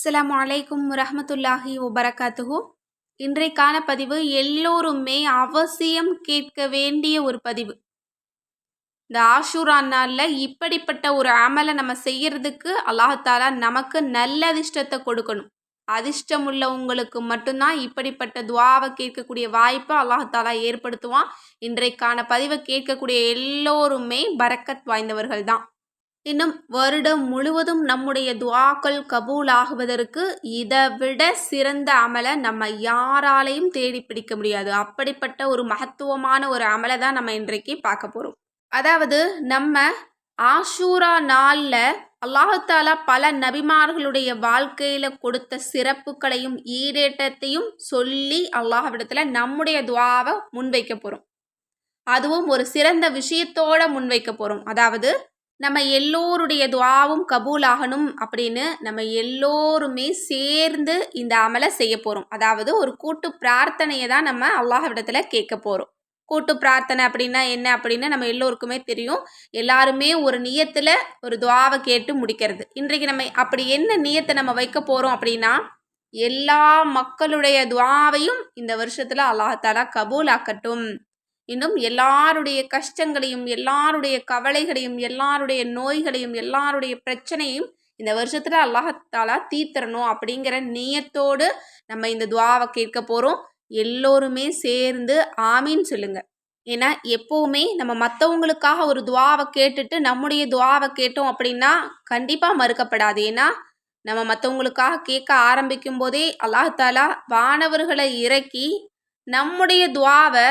அஸ்லாம் அலைக்கும் ரஹமத்துல்லாஹி வபரகாத்துஹு. இன்றைக்கான பதிவு எல்லோருமே அவசியம் கேட்க வேண்டிய ஒரு பதிவு. இந்த ஆஷூரா நாளில் இப்படிப்பட்ட ஒரு அமலை நம்ம செய்யறதுக்கு அல்லாஹாலா நமக்கு நல்ல அதிர்ஷ்டத்தை கொடுக்கணும். அதிர்ஷ்டம் உள்ளவங்களுக்கு மட்டும்தான் இப்படிப்பட்ட துவாவை கேட்கக்கூடிய வாய்ப்பை அல்லாஹாலா ஏற்படுத்துவான். இன்றைக்கான பதிவை கேட்கக்கூடிய எல்லோருமே பரக்கத் வாய்ந்தவர்கள் தான் இன்னும் வருடம் முழுவதும் நம்முடைய துவாக்கள் கபூல் ஆகுவதற்கு இதை விட சிறந்த அமலை நம்ம யாராலையும் தேடி பிடிக்க முடியாது. அப்படிப்பட்ட ஒரு மகத்துவமான ஒரு அமலை தான் நம்ம இன்றைக்கு பார்க்க போகிறோம் அதாவது நம்ம ஆஷூரா நாளில் அல்லாஹாலா பல நபிமார்களுடைய வாழ்க்கையில் கொடுத்த சிறப்புகளையும் ஈடேற்றத்தையும் சொல்லி அல்லாஹ்விடத்தில் நம்முடைய துவாவை முன்வைக்க போகிறோம் அதுவும் ஒரு சிறந்த விஷயத்தோட முன்வைக்க போகிறோம் அதாவது நம்ம எல்லோருடைய துவாவும் கபூல் ஆகணும் அப்படின்னு நம்ம எல்லோருமே சேர்ந்து இந்த அமலை செய்ய போகிறோம் அதாவது ஒரு கூட்டு பிரார்த்தனையை தான் நம்ம அல்லாஹ்விடத்தில் கேட்க போகிறோம் கூட்டு பிரார்த்தனை அப்படின்னா என்ன அப்படின்னு நம்ம எல்லோருக்குமே தெரியும். எல்லாருமே ஒரு நியத்தில் ஒரு துவாவை கேட்டு முடிக்கிறது. இன்றைக்கு நம்ம அப்படி என்ன நியத்தை நம்ம வைக்க போகிறோம் அப்படின்னா எல்லா மக்களுடைய துவாவையும் இந்த வருஷத்தில் அல்லாஹாலா கபூல் ஆக்கட்டும் இன்னும் எல்லாருடைய கஷ்டங்களையும் எல்லாருடைய கவலைகளையும் எல்லாருடைய நோய்களையும் எல்லாருடைய பிரச்சனையும் இந்த வருஷத்தில் அல்லாஹாலா தீர்த்தரணும் அப்படிங்கிற நியத்தோடு நம்ம இந்த துவாவை கேட்க போகிறோம் எல்லோருமே சேர்ந்து ஆமின்னு சொல்லுங்க. ஏன்னா எப்போவுமே நம்ம மற்றவங்களுக்காக ஒரு துவாவை கேட்டுட்டு நம்முடைய துவாவை கேட்டோம் அப்படின்னா கண்டிப்பாக மறுக்கப்படாது. ஏன்னா நம்ம மற்றவங்களுக்காக கேட்க ஆரம்பிக்கும் போதே அல்லாஹாலா வானவர்களை இறக்கி நம்முடைய துவாவை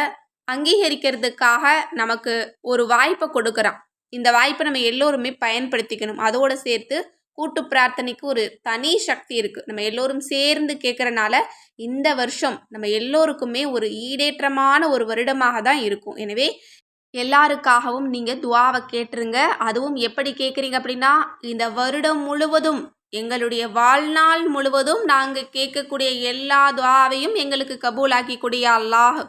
அங்கீகரிக்கிறதுக்காக நமக்கு ஒரு வாய்ப்பை கொடுக்குறான். இந்த வாய்ப்பை நம்ம எல்லோருமே பயன்படுத்திக்கணும். அதோடு சேர்த்து கூட்டு பிரார்த்தனைக்கு ஒரு தனி சக்தி இருக்குது நம்ம எல்லோரும் சேர்ந்து கேட்குறனால இந்த வருஷம் நம்ம எல்லோருக்குமே ஒரு ஈடேற்றமான ஒரு வருடமாக தான் இருக்கும். எனவே எல்லாருக்காகவும் நீங்கள் துவாவை கேட்டுருங்க. அதுவும் எப்படி கேட்குறீங்க அப்படின்னா இந்த வருடம் முழுவதும் எங்களுடைய வாழ்நாள் முழுவதும் நாங்கள் கேட்கக்கூடிய எல்லா துவாவையும் எங்களுக்கு கபூலாக்கி கூடிய அல்லாஹ்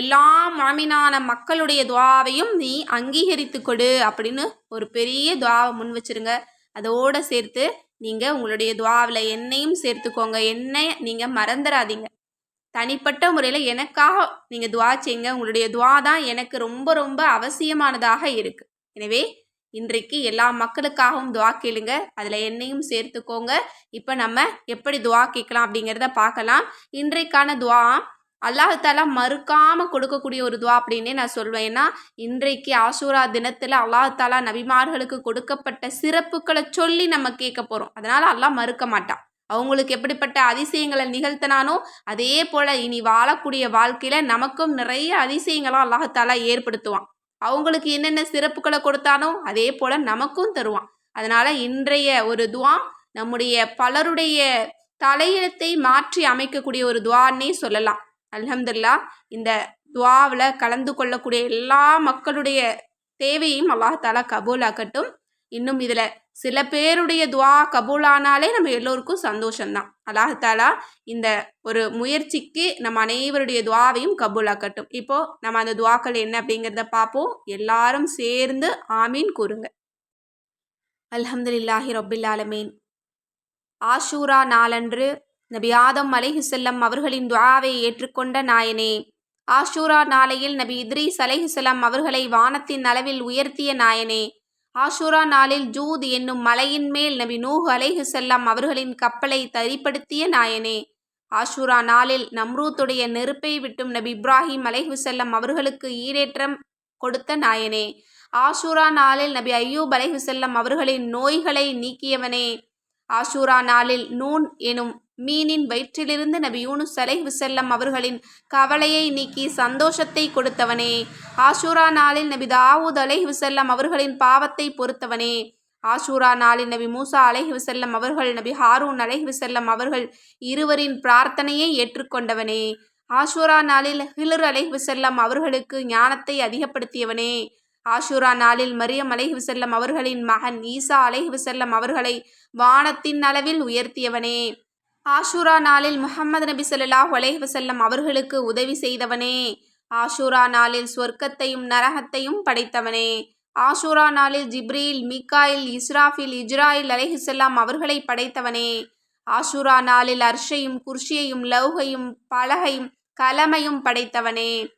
எல்லா மாமினான மக்களுடைய துவாவையும் நீ அங்கீகரித்து கொடு அப்படின்னு ஒரு பெரிய துவாவை முன் வச்சுருங்க. அதோடு சேர்த்து நீங்கள் உங்களுடைய துவாவில் என்னையும் சேர்த்துக்கோங்க. என்னை நீங்கள் மறந்துடாதீங்க தனிப்பட்ட முறையில் எனக்காக நீங்கள் துவா செய்யுங்க. உங்களுடைய துவா தான் எனக்கு ரொம்ப ரொம்ப அவசியமானதாக இருக்குது எனவே இன்றைக்கு எல்லா மக்களுக்காகவும் துவா கேளுங்க. அதில் என்னையும் சேர்த்துக்கோங்க. இப்போ நம்ம எப்படி துவா கேட்கலாம் அப்படிங்கிறத பார்க்கலாம். இன்றைக்கான துவா அல்லாஹாலா மறுக்காமல் கொடுக்கக்கூடிய ஒரு துவா அப்படின்னே நான் சொல்வேன். ஏன்னா இன்றைக்கு ஆசூரா தினத்தில் அல்லாஹாலா நபிமார்களுக்கு கொடுக்கப்பட்ட சிறப்புகளை சொல்லி நம்ம கேட்க போகிறோம் அதனால் அல்லாஹ் மறுக்க மாட்டான். அவங்களுக்கு எப்படிப்பட்ட அதிசயங்களை நிகழ்த்தினானோ அதே போல் இனி வாழக்கூடிய வாழ்க்கையில் நமக்கும் நிறைய அதிசயங்களாக அல்லாஹாலா ஏற்படுத்துவான். அவங்களுக்கு என்னென்ன சிறப்புகளை கொடுத்தானோ அதே போல் நமக்கும் தருவான். அதனால் இன்றைய ஒரு துவா நம்முடைய பலருடைய தலையெழுத்தை மாற்றி அமைக்கக்கூடிய ஒரு துவான்னே சொல்லலாம். அல்ஹம்துல்லா இந்த துவாவில் கலந்து கொள்ளக்கூடிய எல்லா மக்களுடைய தேவையும் அல்லாஹாலா கபூலாக்கட்டும். இன்னும் இதில் சில பேருடைய துவா கபூலானாலே நம்ம எல்லோருக்கும் சந்தோஷம்தான். அல்லாஹாலா இந்த ஒரு முயற்சிக்கு நம்ம அனைவருடைய துவாவையும் கபூலாக்கட்டும். இப்போது நம்ம அந்த துவாக்கள் என்ன அப்படிங்கிறத பார்ப்போம். எல்லாரும் சேர்ந்து ஆமீன் கூறுங்க. அல்ஹம்துலில்லாஹி ரொபில் ஆலமீன். ஆஷூரா நாளன்று நபி ஆதம் அலைஹுசல்லம் அவர்களின் துவாவை ஏற்றுக்கொண்ட நாயனே. ஆஷூரா நாளையில் நபி இத்ரீஸ் அலைஹுசல்லம் அவர்களை வானத்தின் அளவில் உயர்த்திய நாயனே. ஆஷூரா நாளில் ஜூத் என்னும் மலையின் மேல் நபி நூஹ் அலைஹுசல்லம் அவர்களின் கப்பலை தரிப்படுத்திய நாயனே. ஆஷூரா நாளில் நம்ரூத்துடைய நெருப்பை விட்டும் நபி இப்ராஹிம் அலைஹுசல்லம் அவர்களுக்கு ஈடேற்றம் கொடுத்த நாயனே. ஆஷூரா நாளில் நபி ஐயூப் அலைஹுசல்லம் அவர்களின் நோய்களை நீக்கியவனே. ஆஷூரா நாளில் நூன் எனும் மீனின் வயிற்றிலிருந்து நபி யூனுஸ் அலை விசல்லம் அவர்களின் கவலையை நீக்கி சந்தோஷத்தை கொடுத்தவனே. ஆஷூரா நாளில் நபி தாவூத் அலை விசல்லம் அவர்களின் பாவத்தை பொறுத்தவனே. ஆஷூரா நாளில் நபி மூசா அலைஹி விசல்லம் அவர்கள் நபி ஹாரூன் அலைஹி விசல்லம் அவர்கள் இருவரின் பிரார்த்தனையை ஏற்றுக்கொண்டவனே. ஆஷூரா நாளில் ஹிலர் அலைஹி விசல்லம் அவர்களுக்கு ஞானத்தை அதிகப்படுத்தியவனே. ஆஷூரா நாளில் மரியம் அலைஹி விசல்லம் அவர்களின் மகன் ஈசா அலைஹி விசல்லம் அவர்களை வானத்தின் அளவில் உயர்த்தியவனே. ஆஷூரா நாளில் முஹம்மது நபி சொல்லாஹ் அலைஹி அவர்களுக்கு உதவி செய்தவனே. ஆஷூரா நாளில் சொர்க்கத்தையும் நரகத்தையும் படைத்தவனே. ஆஷூரா நாளில் ஜிப்ரீல் மிக்காயில் இஸ்ராஃபில் இஜ்ராயில் அலேஹுசல்லாம் அவர்களை படைத்தவனே. ஆஷூரா நாளில் அர்ஷையும் குர்ஷியையும் லௌகையும் பலகையும் கலமையும் படைத்தவனே.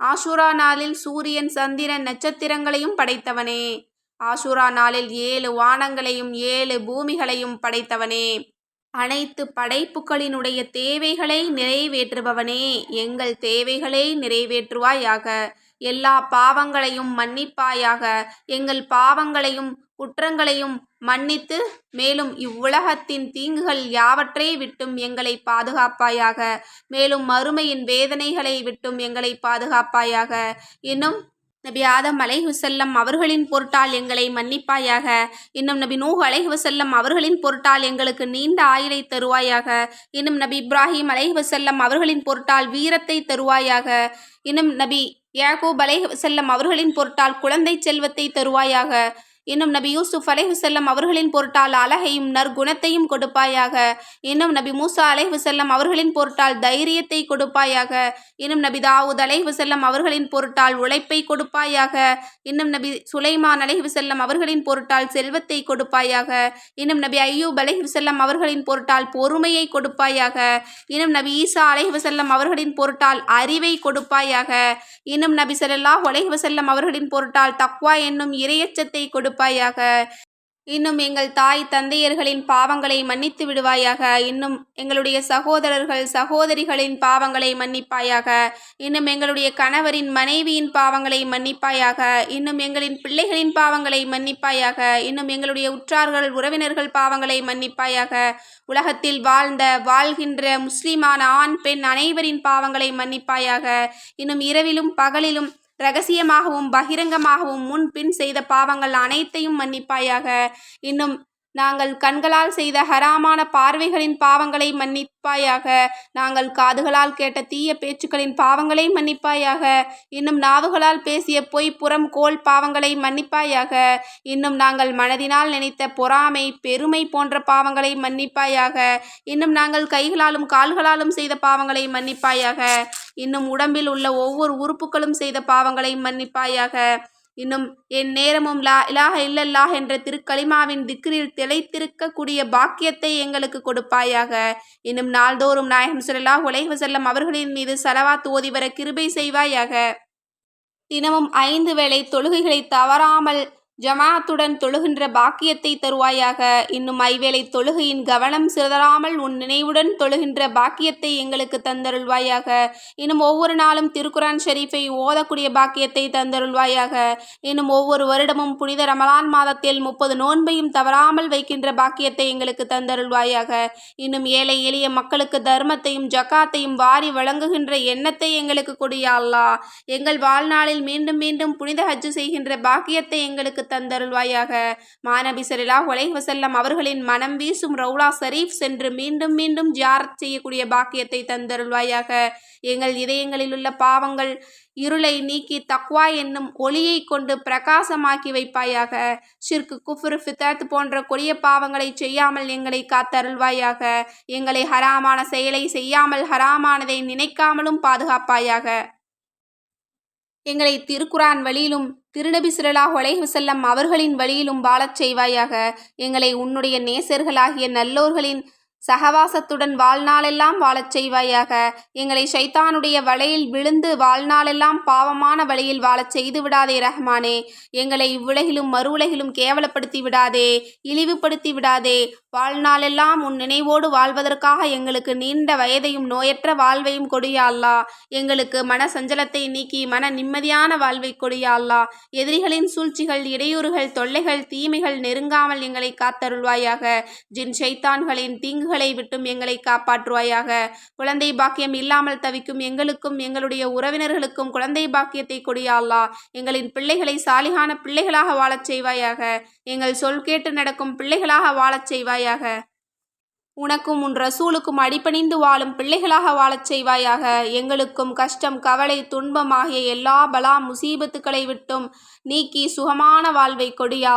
ஆஷூரா நாளில் சூரியன் சந்திரன் நட்சத்திரங்களையும் படைத்தவனே. ஆஷூரா நாளில் ஏழு வானங்களையும் ஏழு பூமிகளையும் படைத்தவனே. அனைத்து படைப்புகளினுடைய தேவைகளை நிறைவேற்றுபவனே எங்கள் தேவைகளை நிறைவேற்றுவாயாக. எல்லா பாவங்களையும் மன்னிப்பாயாக. எங்கள் பாவங்களையும் குற்றங்களையும் மன்னித்து மேலும் இவ்வுலகத்தின் தீங்குகள் யாவற்றை விட்டும் எங்களை பாதுகாப்பாயாக. மேலும் மறுமையின் வேதனைகளை விட்டும் எங்களை பாதுகாப்பாயாக. இன்னும் நபி ஆதம் அலைஹுசல்லம் அவர்களின் பொருட்டால் எங்களை மன்னிப்பாயாக. இன்னும் நபி நூஹ் அலைஹுசல்லம் அவர்களின் பொருட்டால் எங்களுக்கு நீண்ட ஆயுளை தருவாயாக. இன்னும் நபி இப்ராஹிம் அலைஹுசல்லம் அவர்களின் பொருட்டால் வீரத்தை தருவாயாக. இன்னும் நபி யாக்கூப் அலைஹுசல்லம் அவர்களின் பொருட்டால் குழந்தை செல்வத்தை தருவாயாக. இன்னும் நபி யூசுப் அலைஹுசல்லம் அவர்களின் பொருட்டால் அழகையும் நற்குணத்தையும் கொடுப்பாயாக. இன்னும் நபி மூசா அலைஹுசல்லம் அவர்களின் பொருட்டால் தைரியத்தை கொடுப்பாயாக. இன்னும் நபி தாவூத் அலைஹுசல்லம் அவர்களின் பொருட்டால் உழைப்பை கொடுப்பாயாக. இன்னும் நபி சுலைமான் அலைஹுசல்லம் அவர்களின் பொருட்டால் செல்வத்தை கொடுப்பாயாக. இன்னும் நபி ஐயூப் அலைஹுசல்லம் அவர்களின் பொருட்டால் பொறுமையை கொடுப்பாயாக. இன்னும் நபி ஈசா அலைஹுசல்லம் அவர்களின் பொருட்டால் அறிவை கொடுப்பாயாக. இன்னும் நபி ஸல்லல்லாஹு அலைஹி அவர்களின் பொருட்டால் தக்வா என்னும் இறையச்சத்தை கொடுப்பாயாக இன்னும் எங்கள் தாய் தந்தையர்களின் பாவங்களை மன்னித்து விடுவாயாக. இன்னும் எங்களுடைய சகோதரர்கள் சகோதரிகளின் பாவங்களை மன்னிப்பாயாக. இன்னும் எங்களுடைய கணவரின் மனைவியின் பாவங்களை மன்னிப்பாயாக. இன்னும் எங்களின் பிள்ளைகளின் பாவங்களை மன்னிப்பாயாக. இன்னும் எங்களுடைய உற்றார்கள் உறவினர்கள் பாவங்களை மன்னிப்பாயாக. உலகத்தில் வாழ்ந்த வாழ்கின்ற முஸ்லிமான ஆண் பெண் அனைவரின் பாவங்களை மன்னிப்பாயாக. இன்னும் இரவிலும் பகலிலும் ரகசியமாகவும் பகிரங்கமாகவும் முன்பின் செய்த பாவங்கள் அனைத்தையும் மன்னிப்பாயாக. இன்னும் நாங்கள் கண்களால் செய்த ஹராமான பார்வைகளின் பாவங்களை மன்னிப்பாயாக நாங்கள் காதுகளால் கேட்ட தீய பேச்சுக்களின் பாவங்களை மன்னிப்பாயாக இன்னும் நாவுகளால் பேசிய பொய் புறம் கோல் பாவங்களை மன்னிப்பாயாக இன்னும் நாங்கள் மனதினால் நினைத்த பொறாமை பெருமை போன்ற பாவங்களை மன்னிப்பாயாக இன்னும் நாங்கள் கைகளாலும் கால்களாலும் செய்த பாவங்களை மன்னிப்பாயாக இன்னும் உடம்பில் உள்ள ஒவ்வொரு உறுப்புகளும் செய்த பாவங்களை மன்னிப்பாயாக. இன்னும் என் நேரமும் லா இலாக இல்லல்லாஹ் என்ற திருக்கலிமாவின் திக்ரில் திளைத்திருக்கக்கூடிய பாக்கியத்தை எங்களுக்கு கொடுப்பாயாக. இன்னும் நாள்தோறும் நாயகம் ஸல்லல்லாஹு அலைஹி வஸல்லம் அவர்களின் மீது சலவாத் தோதி வர கிருபை செய்வாயாக. தினமும் ஐந்து வேளை தொழுகைகளை தவறாமல் ஜமாத்துடன் தொழுகின்ற பாக்கியத்தை தருவாயாக. இன்னும் ஐவேளை தொழுகையின் கவனம் சிதறாமல் உன் நினைவுடன் தொழுகின்ற பாக்கியத்தை எங்களுக்கு தந்தருள்வாயாக. இன்னும் ஒவ்வொரு நாளும் திருக்குரான் ஷெரீஃபை ஓதக்கூடிய பாக்கியத்தை தந்தருள்வாயாக. இன்னும் ஒவ்வொரு வருடமும் புனித ரமலான் மாதத்தில் முப்பது நோன்பையும் தவறாமல் வைக்கின்ற பாக்கியத்தை எங்களுக்கு தந்தருள்வாயாக. இன்னும் ஏழை எளிய மக்களுக்கு தர்மத்தையும் ஜக்காத்தையும் வாரி வழங்குகின்ற எண்ணத்தை எங்களுக்கு கொடியா எங்கள் வாழ்நாளில் மீண்டும் மீண்டும் புனித ஹஜ்ஜு செய்கின்ற பாக்கியத்தை எங்களுக்கு தந்தருள்வாயாக. மாநபி ஸல்லல்லாஹு அலைஹி வஸல்லம் அவர்களின் மனம் வீசும் ரவுலா ஷரீஃப் சென்று மீண்டும் மீண்டும் ஜியாரத் செய்யக்கூடிய பாக்கியத்தை தந்தருள்வாயாக. எங்கள் இதயங்களில் உள்ள பாவங்கள் இருளை நீக்கி தக்வா என்னும் ஒளியை கொண்டு பிரகாசமாக்கி வைப்பாயாக. ஷிர்கு குஃபுர் ஃபித்தத் போன்ற கொடிய பாவங்களை செய்யாமல் எங்களை காத்தருள்வாயாக. எங்களை ஹராமான செயலை செய்யாமல் ஹராமானதை நினைக்காமலும் பாதுகாப்பாயாக. எங்களை திருக்குரான் வழியிலும் திருநபி ஸல்லல்லாஹு அலைஹி செல்லம் அவர்களின் வழியிலும் வாழச் செய்வாயாக. எங்களை உன்னுடைய நேசர்களாகிய நல்லோர்களின் சகவாசத்துடன் வாழ்நாளெல்லாம் வாழச் செய்வாயாக. எங்களை ஷைத்தானுடைய வலையில் விழுந்து வாழ்நாளெல்லாம் பாவமான வழியில் வாழச் செய்து விடாதே ரஹ்மானே. எங்களை இவ்வுலகிலும் மறு உலகிலும் கேவலப்படுத்தி விடாதே இழிவுபடுத்தி விடாதே. வாழ்நாளெல்லாம் உன் நினைவோடு வாழ்வதற்காக எங்களுக்கு நீண்ட வயதையும் நோயற்ற வாழ்வையும் கொடியால்லா எங்களுக்கு மன சஞ்சலத்தை நீக்கி மன நிம்மதியான வாழ்வை கொடியால்லா எதிரிகளின் சூழ்ச்சிகள் இடையூறுகள் தொல்லைகள் தீமைகள் நெருங்காமல் எங்களை காத்தருள்வாயாக. ஜின் ஷைத்தான்களின் தீங்குகளை விட்டும் எங்களை காப்பாற்றுவாயாக. குழந்தை பாக்கியம் இல்லாமல் தவிக்கும் எங்களுக்கும் எங்களுடைய உறவினர்களுக்கும் குழந்தை பாக்கியத்தை கொடியாளா எங்களின் பிள்ளைகளை சாலிகான பிள்ளைகளாக வாழச் செய்வாயாக. எங்கள் சொல் கேட்டு நடக்கும் பிள்ளைகளாக வாழச் செய்வாயாக. உனக்கும் உன் ரசூலுக்கும் அடிபணிந்து வாழும் பிள்ளைகளாக வாழச் செய்வாயாக. எங்களுக்கும் கஷ்டம் கவலை துன்பம் ஆகிய எல்லா பலா முசீபத்துக்களை விட்டும் நீக்கி சுகமான வாழ்வை கொடியா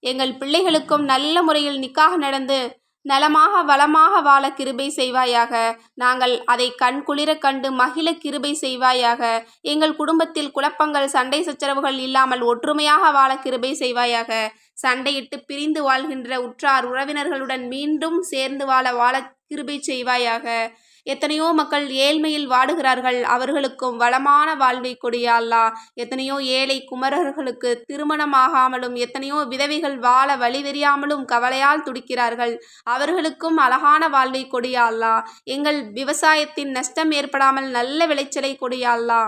எங்கள் பிள்ளைகளுக்கும் நல்ல முறையில் நிக்காக நடந்து நலமாக வளமாக வாழ கிருபை செய்வாயாக. நாங்கள் அதை கண்குளிர கண்டு மகிழ கிருபை செய்வாயாக. எங்கள் குடும்பத்தில் குழப்பங்கள் சண்டை சச்சரவுகள் இல்லாமல் ஒற்றுமையாக வாழ கிருபை செய்வாயாக. சண்டையிட்டு பிரிந்து வாழ்கின்ற உற்றார் உறவினர்களுடன் மீண்டும் சேர்ந்து வாழ வாழ கிருபை செய்வாயாக. எத்தனையோ மக்கள் ஏழ்மையில் வாடுகிறார்கள். அவர்களுக்கும் வளமான வாழ்வை கொடியாளா எத்தனையோ ஏழை குமரர்களுக்கு திருமணமாகாமலும் எத்தனையோ விதவைகள் வாழ வழிவெறியாமலும் கவலையால் துடிக்கிறார்கள். அவர்களுக்கும் அழகான வாழ்வை கொடியாளா எங்கள் விவசாயத்தின் நஷ்டம் ஏற்படாமல் நல்ல விளைச்சலை கொடியாளா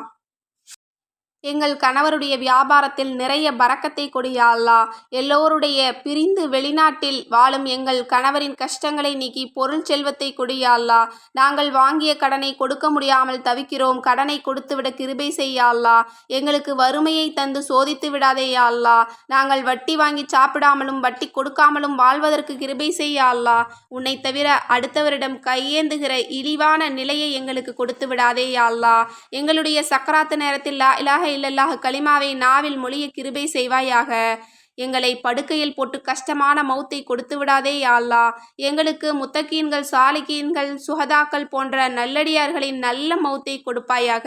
எங்கள் கணவருடைய வியாபாரத்தில் நிறைய பறக்கத்தை கொடியா அல்லா. எல்லோருடைய பிரிந்து வெளிநாட்டில் வாழும் எங்கள் கணவரின் கஷ்டங்களை நீக்கி பொருள் செல்வத்தை கொடியா அல்லா. நாங்கள் வாங்கிய கடனை கொடுக்க முடியாமல் தவிக்கிறோம். கடனை கொடுத்துவிட கிருபை செய்யா அல்லா. எங்களுக்கு வறுமையை தந்து சோதித்து விடாதேயா அல்லா. நாங்கள் வட்டி வாங்கி சாப்பிடாமலும் வட்டி கொடுக்காமலும் வாழ்வதற்கு கிருபை செய்யா அல்லா. உன்னை தவிர அடுத்தவரிடம் கையேந்துகிற இழிவான நிலையை எங்களுக்கு கொடுத்து விடாதேயா அல்லா. எங்களுடைய சக்கராத்து நேரத்தில் லா இல்லல்லாஹ் கலிமாவை நாவில் மொழிய கிருபை செய்வாயாக. எங்களை படுக்கையில் போட்டு கஷ்டமான மௌத்தை கொடுத்து விடாதே யாழ்லா எங்களுக்கு முத்தக்கீன்கள் சாலிகீன்கள் சுஹதாக்கள் போன்ற நல்லடியார்களின் நல்ல மௌத்தை கொடுப்பாயாக.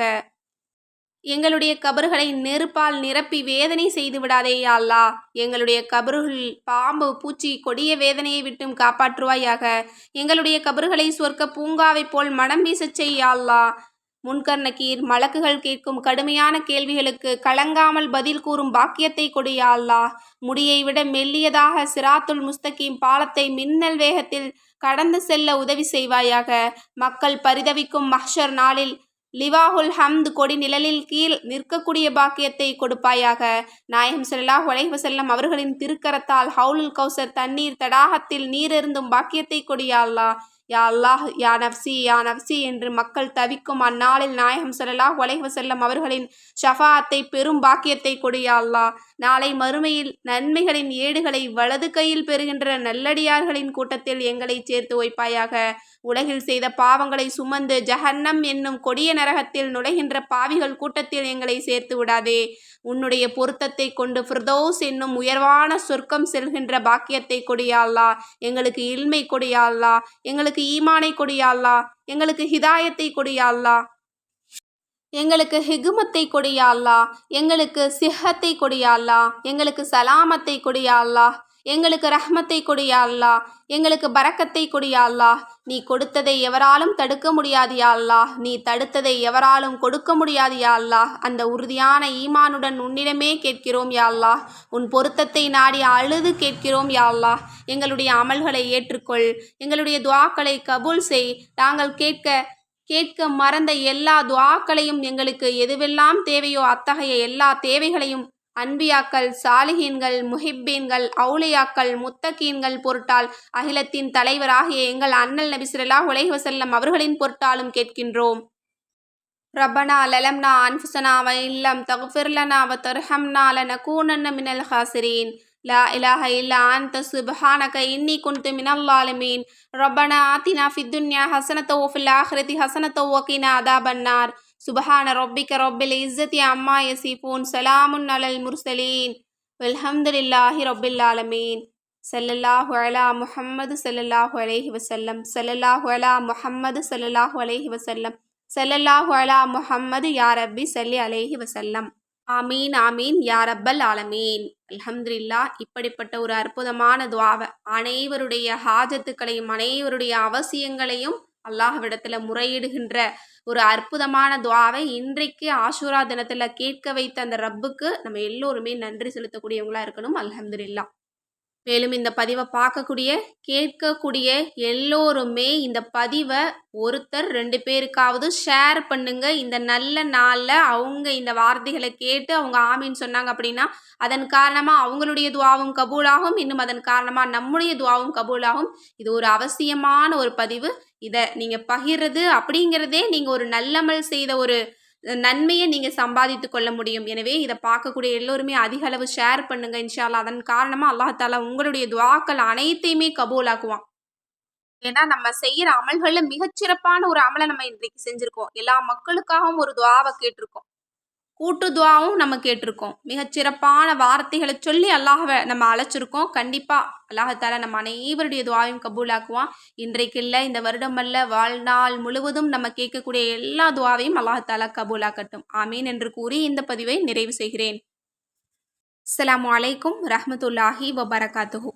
எங்களுடைய கபறுகளை நெருப்பால் நிரப்பி வேதனை செய்து விடாதே யாழ்லா எங்களுடைய கபறுகள் பாம்பு பூச்சி கொடிய வேதனையை விட்டும் காப்பாற்றுவாயாக. எங்களுடைய கபறுகளை சொர்க்க பூங்காவைப் போல் மனம் வீசச் செய்யாள்லா முன்கர்ணக்கீர் மலக்குகள் கேட்கும் கடுமையான கேள்விகளுக்கு கலங்காமல் பதில் கூறும் பாக்கியத்தை கொடியா அல்லாஹ் முடியை விட மெல்லியதாக சிராத்துல் முஸ்தகீம் பாலத்தை மின்னல் வேகத்தில் கடந்து செல்ல உதவி செய்வாயாக. மக்கள் பரிதவிக்கும் மஹ்ஷர் நாளில் லிவாஹுல் ஹம்து கொடி நிழலில் கீழ் நிற்கக்கூடிய பாக்கியத்தை கொடுப்பாயாக. நாயகம் செல்லா உழைவு செல்லம் அவர்களின் திருக்கரத்தால் ஹவுலுல் கௌசர் தண்ணீர் தடாகத்தில் நீரெருந்தும் பாக்கியத்தை கொடியாள்லா யா அல்லாஹ் யா நப்சி யா நப்சி என்று மக்கள் தவிக்கும் அந்நாளில் நாயகம் ஸல்லல்லாஹு அலைஹி செல்லும் அவர்களின் ஷஃபாத்தை பெரும் பாக்கியத்தை கொடியா அல்லாஹ். நாளை மறுமையில் நன்மைகளின் ஏடுகளை வலது கையில் பெறுகின்ற நல்லடியார்களின் கூட்டத்தில் எங்களை சேர்த்து வைப்பாயாக. உலகில் செய்த பாவங்களை சுமந்து ஜஹன்னம் என்னும் கொடிய நரகத்தில் நுழைகின்ற பாவிகள் கூட்டத்தில் எங்களை சேர்த்து விடாதே. உன்னுடைய பொருத்தத்தை கொண்டு ஃபிர்தோஸ் என்னும் உயர்வான சொர்க்கம் செல்கின்ற பாக்கியத்தை கொடியா எங்களுக்கு இல்மை கொடியா எங்களுக்கு ஈமானை கொடியா எங்களுக்கு ஹிதாயத்தை கொடியா எங்களுக்கு ஹிகுமத்தை கொடியா எங்களுக்கு சிஹத்தை கொடியா எங்களுக்கு சலாமத்தை கொடியா எங்களுக்கு ரஹ்மத்தை கொடியா அல்லாஹ். எங்களுக்கு பறக்கத்தை கொடியா அல்லாஹ். நீ கொடுத்ததை எவராலும் தடுக்க முடியாது யா நீ தடுத்ததை எவராலும் கொடுக்க முடியாது யா அந்த உறுதியான ஈமானுடன் உன்னிடமே கேட்கிறோம் யா உன் பொருத்தத்தை நாடி அழுது கேட்கிறோம் யா எங்களுடைய அமல்களை ஏற்றுக்கொள். எங்களுடைய துவாக்களை கபூல் செய். நாங்கள் கேட்க கேட்க மறந்த எல்லா துவாக்களையும் எங்களுக்கு எதுவெல்லாம் தேவையோ அத்தகைய எல்லா தேவைகளையும் அன்பியாக்கள் சாலிஹீன்கள் முஹிப்பீன்கள் அவுலியாக்கள் முத்தகீன்கள் பொருட்டால் அகிலத்தின் தலைவராகிய எங்கள் அண்ணல் நபிசுரல்லா உலகி வசல்லம் அவர்களின் பொருட்டாலும் கேட்கின்றோம். ரப்பனா லலம்னா அன்ஃபுசனா வ இல்லம் தகுஃபிர்லனா வ தர்ஹம்னா லனகூனன்ன மினல் ஹாசிரீன் லா إله إلا أنت سبحانك إني كنت من الظالمين ربنا آتنا في الدنيا حسنة وفي الآخرة حسنة وقنا عذاب النار சுபஹான ரொப்பிக்க ரொப்பில் இஸ்ஸத்தி அம்மா யசிஃபூன் சலாமுன் அலல் முர்சலீன் வல்ஹம்துலில்லாஹி ரப்பில் ஆலமீன். ஸல்லல்லாஹு அலா முஹம்மது ஸல்லல்லாஹு அலைஹி வசல்லம் ஸல்லல்லாஹு அலா முஹம்மது ஸல்லல்லாஹு அலைஹி வசல்லம் ஸல்லல்லாஹு அலா முஹம்மது யா ரப்பி ஸல்லி அலைஹி ஆமீன் ஆமீன். யா ரப்பல் ஆலமீன். அல்ஹம்துலில்லா இப்படிப்பட்ட ஒரு அற்புதமான துவாவை அனைவருடைய ஹாஜத்துக்களையும் அனைவருடைய அவசியங்களையும் அல்லாஹ்விடத்தில் முறையிடுகின்ற ஒரு அற்புதமான துவாவை இன்றைக்கு ஆஷூரா தினத்தில் கேட்க வைத்த அந்த ரப்புக்கு நம்ம எல்லோருமே நன்றி செலுத்தக்கூடியவங்களா இருக்கணும் அலமதுல்லா மேலும் இந்த பதிவை பார்க்கக்கூடிய கேட்கக்கூடிய எல்லோருமே இந்த பதிவை ஒருத்தர் ரெண்டு பேருக்காவது ஷேர் பண்ணுங்க. இந்த நல்ல நாளில் அவங்க இந்த வார்த்தைகளை கேட்டு அவங்க ஆமீன் சொன்னாங்க அப்படின்னா அதன் காரணமாக அவங்களுடைய துவாவும் கபூலாகும். இன்னும் அதன் காரணமாக நம்முடைய துவாவும் கபூலாகும். இது ஒரு அவசியமான ஒரு பதிவு. இதை நீங்கள் பகிர்றது அப்படிங்கிறதே நீங்கள் ஒரு நல்லமல் செய்த ஒரு நன்மையை நீங்கள் சம்பாதித்து கொள்ள முடியும். எனவே இதை பார்க்கக்கூடிய எல்லோருமே அதிக அளவு ஷேர் பண்ணுங்க இன்ஷால்லா அதன் காரணமாக அல்லாஹாலா உங்களுடைய துவாக்கள் அனைத்தையுமே கபூலாக்குவான். ஏன்னா நம்ம செய்யற அமல்களில் மிகச்சிறப்பான ஒரு அமலை நம்ம இன்றைக்கு செஞ்சிருக்கோம். எல்லா மக்களுக்காகவும் ஒரு துவாவை கேட்டிருக்கோம். கூட்டு துவாவும் நம்ம கேட்டிருக்கோம். மிகச்சிறப்பான வார்த்தைகளை சொல்லி அல்லாஹவை நம்ம அழைச்சிருக்கோம். கண்டிப்பாக அல்லாஹால நம்ம அனைவருடைய துவாவையும் கபூலாக்குவான். இன்றைக்கு இல்லை இந்த வருடம் அல்ல வாழ்நாள் முழுவதும் நம்ம கேட்கக்கூடிய எல்லா துவாவையும் அல்லாஹால கபூலாக்கட்டும். ஆமீன் என்று கூறி இந்த பதிவை நிறைவு செய்கிறேன். அஸ்ஸலாமு அலைக்கும் ரஹமத்துல்லாஹி வபரகாத்துஹூ.